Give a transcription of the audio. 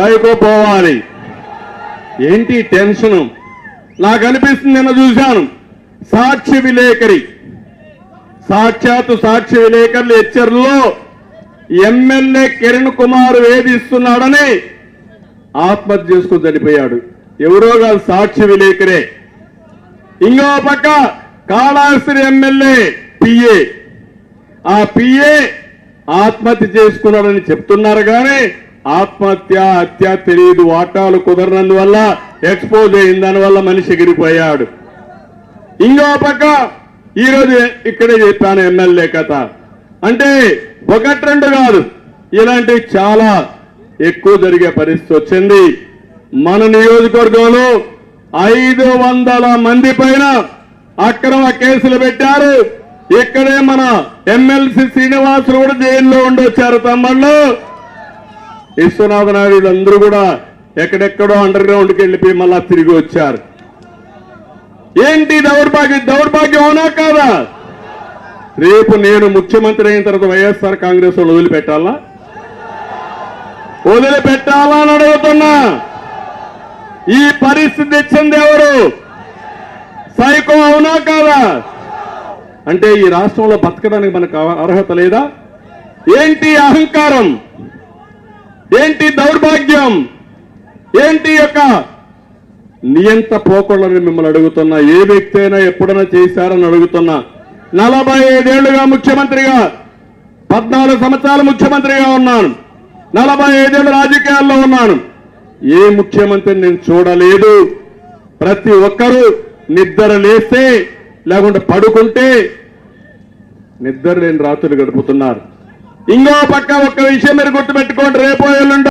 Psycho పోవాలి. ఏంటి tension? నాకు అనిపిస్తుంది నిన్న చూశాను. సాక్షి విలేకరి. సాక్షాత్తు సాక్షి విలేకరులు హెచ్చర్లో ఎమ్మెల్యే కిరణ్ కుమార్ వేధిస్తున్నాడని ఆత్మహత్య చేసుకుని చనిపోయాడు. ఎవరో కాదు సాక్షి విలేకరే. ఇంకో పక్క కాళాస్త్రి ఎమ్మెల్యే పిఏ ఆ పిఏ ఆత్మహత్య చేసుకున్నాడని చెప్తున్నారు కానీ ఆత్మహత్య హత్య తెలియదు వాటాలు కుదరనందువల్ల ఎక్స్పోజ్ అయిన దానివల్ల మనిషి ఎగిరిపోయాడు. ఇంకో పక్క ఈరోజు ఇక్కడే చెప్పాను ఎమ్మెల్యే కథ. అంటే ఒకటి రెండు కాదు. ఇలాంటివి చాలా ఎక్కువ జరిగే పరిస్థితి వచ్చింది. మన నియోజకవర్గంలో ఐదు వందల మంది పైన అక్రమ కేసులు పెట్టారు. ఇక్కడే మన ఎమ్మెల్సీ శ్రీనివాసులు కూడా జైల్లో ఉండొచ్చారు తమ్ముళ్ళు. విశ్వనాథ నాయుడు అందరూ కూడా ఎక్కడెక్కడో అండర్ గ్రౌండ్కి వెళ్ళిపోయి మళ్ళా తిరిగి వచ్చారు. ఏంటి దౌర్భాగ్యం? దౌర్భాగ్యం అవునా కాదా? రేపు నేను ముఖ్యమంత్రి అయిన తర్వాత వైఎస్ఆర్ కాంగ్రెస్ వాళ్ళు వదిలిపెట్టాలా? వదిలిపెట్టాలా అని అడుగుతున్నా. ఈ పరిస్థితి ఇచ్చింది ఎవరు? సైకో అవునా కాదా? అంటే ఈ రాష్ట్రంలో బతకడానికి మనకు అర్హత లేదా? ఏంటి అహంకారం? ఏంటి దౌర్భాగ్యం? ఏంటి యొక్క నియంత పోకూడదని మిమ్మల్ని అడుగుతున్నా ఏ వ్యక్తి అయినా ఎప్పుడైనా చేశారని అడుగుతున్నా. నలభై ఐదేళ్ళుగా ముఖ్యమంత్రిగా పద్నాలుగు సంవత్సరాలు ముఖ్యమంత్రిగా ఉన్నాను. నలభై ఐదేళ్ళు రాజకీయాల్లో ఉన్నాను. ఏ ముఖ్యమంత్రిని నేను చూడలేదు. ప్రతి ఒక్కరూ నిద్ర లేస్తే లేకుంటే పడుకుంటే నిద్ర లేని రాత్రులు గడుపుతున్నారు. ఇంకో పక్క ఒక్క విషయం మీరు గుర్తుపెట్టుకోండి. రేపు ఎల్లుండో